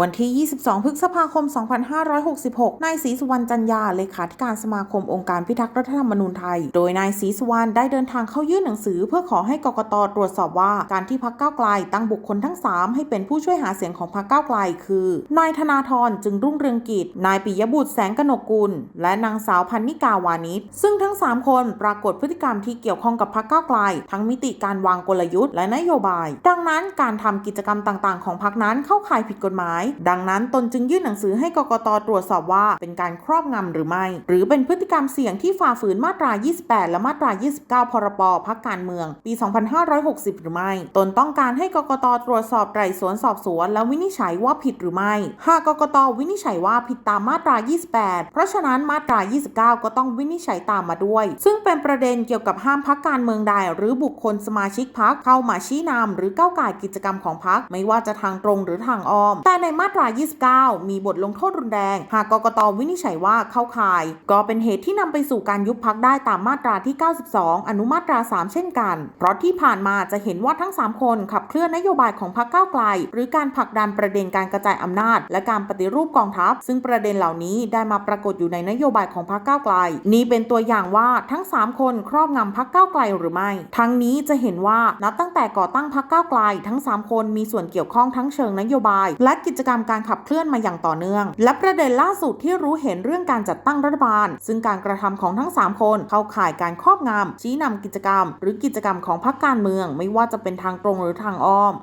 วันที่ 22 พฤษภาคม 2566 นายศรีสุวรรณจันยา เลขาธิการสมาคมองค์การพิทักษ์รัฐธรรมนูญไทย โดยนายศรีสุวรรณได้เดินทางเข้ายื่นหนังสือ เพื่อขอให้กกตตรวจสอบว่าการที่พักก้าวไกลตั้งบุคคลทั้ง 3 ให้เป็นผู้ช่วยหาเสียงของพักก้าวไกล คือนายธนาธรจึงรุ่งเรืองกิจ นายปิยบุตรแสงกนกุล และนางสาวพันนิกาวานิชซึ่งทั้ง 3 คนปรากฏพฤติกรรมที่เกี่ยวข้องกับพักก้าวไกล ทั้งมิติการวางกลยุทธ์และนโยบาย ดังนั้นการทำกิจกรรมต่างๆ ของพักนั้นเข้าข่ายผิดกฎหมายดังนั้นตนจึงยื่นหนังสือให้กกตตรวจสอบว่าเป็นการครอบงำหรือไม่ หรือเป็นพฤติกรรมเสี่ยงที่ฝ่าฝืนมาตรา 28 และมาตรา 29 พรบพักการเมือง ปี 2560 หรือไม่ ตนต้องการให้กกตตรวจสอบไตร่สวนสอบสวน และวินิจฉัยว่าผิดหรือไม่ หากกกตวินิจฉัยว่าผิดตามมาตรา 28 เพราะฉะนั้นมาตรา 29 ก็ต้องวินิจฉัยตามมาด้วย ซึ่งเป็นประเด็นเกี่ยวกับห้ามพักการเมืองใด หรือบุคคลสมาชิกพักเข้ามาชี้นำหรือก้าวไก่กิจกรรมของพักไม่ว่าจะทางตรงหรือทางอ้อม แต่ในมาตรา 29 มีบทลงโทษรุนแรง หากกกตวินิจฉัยว่าเข้าข่าย ก็เป็นเหตุที่นำไปสู่การยุบพักได้ตามมาตราที่ 92 อนุมาตรา 3 เช่นกัน เพราะที่ผ่านมาจะเห็นว่าทั้ง 3 คนขับเคลื่อนนโยบายของพรรคก้าวไกล หรือการผลักดันประเด็นการกระจายอำนาจ และการปฏิรูปกองทัพ ซึ่งประเด็นเหล่านี้ได้มาปรากฏอยู่ในนโยบายของพรรคก้าวไกล นี้เป็นตัวอย่างว่าทั้ง 3 คนครอบงำพรรคก้าวไกลหรือไม่ ทั้งนี้จะเห็นว่านับตั้งแต่ก่อตั้งพรรคก้าวไกล ทั้ง 3 คนมีส่วนเกี่ยวข้องทั้งเชิงนโยบาย และกิจกรรมการขับเคลื่อนมาอย่างต่อเนื่อง และประเด็นล่าสุดที่รู้เห็นเรื่องการจัดตั้งรัฐบาล ซึ่งการกระทำของทั้ง 3 คนเข้าข่ายการครอบงำชี้นำกิจกรรม หรือกิจกรรมของพรรคการเมือง ไม่ว่าจะเป็นทางตรงหรือทางอ้อม